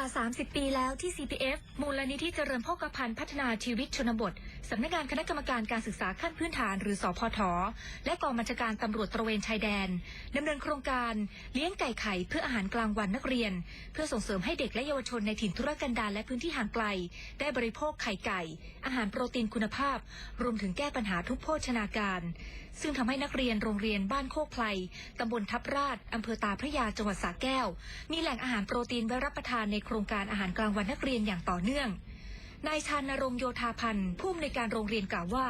ว่า 30 ปีแล้วที่ CPF มูลนิธิเจริญโภคภัณฑ์พัฒนาชีวิตชนบท สำนักงานคณะกรรมการการศึกษาขั้นพื้นฐานหรือสอพท และกองบัญชาการตำรวจตระเวนชายแดนดำเนินโครงการเลี้ยงไก่ไข่เพื่ออาหารกลางวันนักเรียน เพื่อส่งเสริมให้เด็กและเยาวชนในถิ่นทุรกันดารและพื้นที่ห่างไกล ได้บริโภคไข่ไก่ อาหารโปรตีนคุณภาพ รวมถึงแก้ปัญหาทุกโภชนาการ ซึ่งทำให้นักเรียนโรงเรียนบ้านโคกไพลตำบลทับราชอำเภอตาพระยาจังหวัดสระแก้ว มีแหล่งอาหารโปรตีนไว้รับประทานในโครงการอาหารกลางวันนักเรียนอย่างต่อเนื่อง นายชานรงโยธาพันธ์ผู้อำนวยการโรงเรียนกล่าวว่า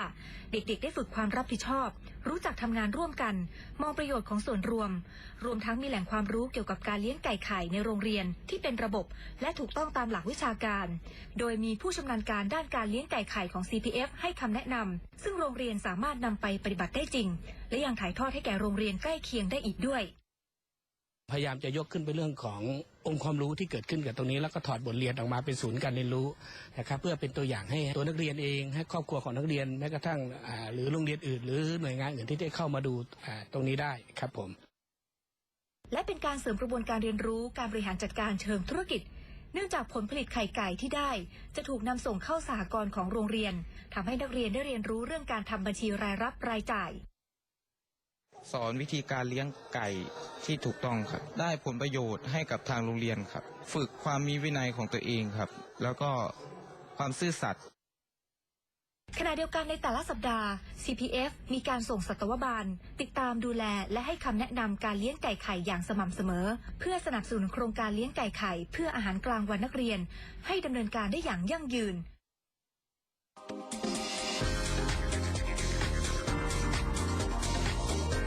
เด็กๆ ได้ฝึกความรับผิดชอบ รู้จักทำงานร่วมกัน มองประโยชน์ของส่วนรวม รวมทั้งมีแหล่งความรู้เกี่ยวกับการเลี้ยงไก่ไข่ในโรงเรียนที่เป็นระบบ และถูกต้องตามหลักวิชาการ โดยมีผู้ชำนาญการด้านการเลี้ยงไก่ไข่ของ CPF ให้คำแนะนำซึ่งโรงเรียนสามารถนำไปปฏิบัติได้จริง และยังถ่ายทอดให้แก่โรงเรียนใกล้เคียงได้อีกด้วย พยายามจะยกขึ้นไปเรื่องขององค์ความรู้ที่เกิดขึ้นกับตรงนี้ แล้วก็ถอดบทเรียนออกมาเป็นศูนย์การเรียนรู้นะครับเพื่อเป็นตัวอย่างให้ตัวนักเรียนเองให้ครอบครัวของนักเรียนแม้กระทั่งหรือโรงเรียนอื่น หรือหน่วยงานอื่นที่ได้เข้ามาดูตรงนี้ได้ครับผม และเป็นการเสริมกระบวนการเรียนรู้การบริหารจัดการเชิงธุรกิจ เนื่องจากผลผลิตไข่ไก่ที่ได้ จะถูกนำส่งเข้าสหกรณ์ของโรงเรียนทำให้นักเรียนได้เรียนรู้เรื่องการทำบัญชีรายรับรายจ่าย สอนวิธีการเลี้ยงไก่ที่ถูกต้องครับ ได้ผลประโยชน์ให้กับทางโรงเรียนครับ ฝึกความมีวินัยของตัวเองครับ แล้วก็ความซื่อสัตย์ขณะเดียวกันในแต่ละสัปดาห์ CPF มีการส่งสัตวบาล ติดตามดูแลและให้คำแนะนำการเลี้ยงไก่ไข่อย่างสม่ำเสมอ เพื่อสนับสนุนโครงการเลี้ยงไก่ไข่ เพื่ออาหารกลางวันนักเรียน ให้ดำเนินการได้อย่างยั่งยืน